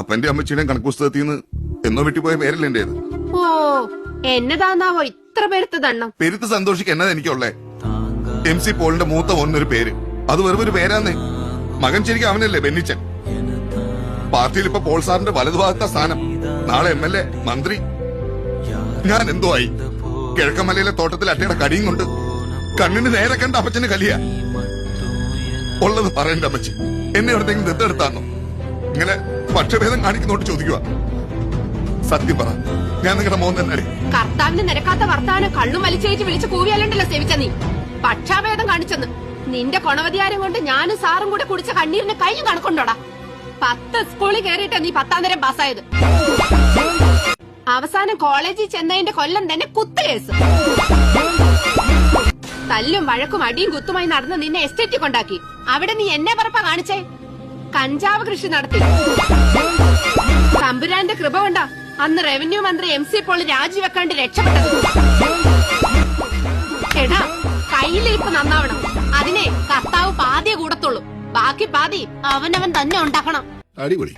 അപ്പന്റെ അമ്മച്ചിയുടെയും കണക്ക് പുസ്തകത്തിൽ നിന്ന് എന്നോ വെട്ടിപ്പോയ പേരല്ലേ എന്റേത്? ഓ എന്നതാന്നാവോ ഇത്ര പേരുത്ത ദണ്ണം? പെരുത്ത് സന്തോഷിക്ക് എന്നതാ എനിക്കുള്ളേ? എം സി പോളിന്റെ മൂത്ത ഒന്നൊരു പേര്. അത് വെറും ഒരു പേരാന്നേ. മകൻ ശരിക്കും അവനല്ലേ ബെന്നിച്ചൻ. പാർട്ടിയിൽ ഇപ്പൊ പോൾ സാറിന്റെ വലതുഭാഗത്ത സ്ഥാനം. നാളെ എം എൽ എ മന്ത്രി. ഞാൻ എന്തോ ആയി? കിഴക്കമലയിലെ തോട്ടത്തിൽ അട്ടയുടെ കടിയും കൊണ്ട് കണ്ണിന് നേരെ കണ്ട അപ്പച്ചന് കലിയ. ഉള്ളത് പറയണ്ട അമ്മച്ചി എന്നെ എവിടത്തേക്കും ദത്തെടുത്താന്നോ? ഇങ്ങനെ പക്ഷഭേദം കാണിക്കുന്നോട്ട് ചോദിക്കുക സത്യം പറ. ഞാൻ നിങ്ങളുടെ മോൻ തന്നെ കർത്താവിന് നിരക്കാത്ത വർത്താനം കള്ളും വലിച്ചേച്ച് വിളിച്ച് കൂവിയാലുണ്ടല്ലോ സേവിച്ച നീ. പക്ഷാഭേദം കാണിച്ചെന്ന്. നിന്റെ കൊണവതിയാരം കൊണ്ട് ഞാനും സാറും കൂടെ കുടിച്ച കണ്ണീരിന് കയ്യും കണക്കുണ്ടോടാ. പത്ത് സ്കൂളിൽ കയറിയിട്ടാ നീ പത്താം തരം പാസ്സായത്. അവസാനം കോളേജിൽ ചെന്നതിന്റെ കൊല്ലം തന്നെ കുത്തുകേസ് തല്ലും വഴക്കും അടിയും കുത്തുമായി നടന്ന് നിന്നെ എസ്റ്റേറ്റിൽ കൊണ്ടാക്കി. അവിടെ നീ എന്നെ പറപ്പ കാണിച്ചേ? കഞ്ചാവ് കൃഷി നടത്തി. തമ്പുരാന്റെ കൃപ കൊണ്ട അന്ന് റവന്യൂ മന്ത്രി എം സി പോൾ രാജിവെക്കാണ്ട് രക്ഷപ്പെട്ടത്. എടാ കയ്യിലിരിപ്പ് നന്നാവണം. അതിനെ കർത്താവ് പാതിയെ കൂടത്തുള്ളൂ. ബാക്കി പാതി അവനവൻ തന്നെ ഉണ്ടാക്കണം. അടിപൊളി.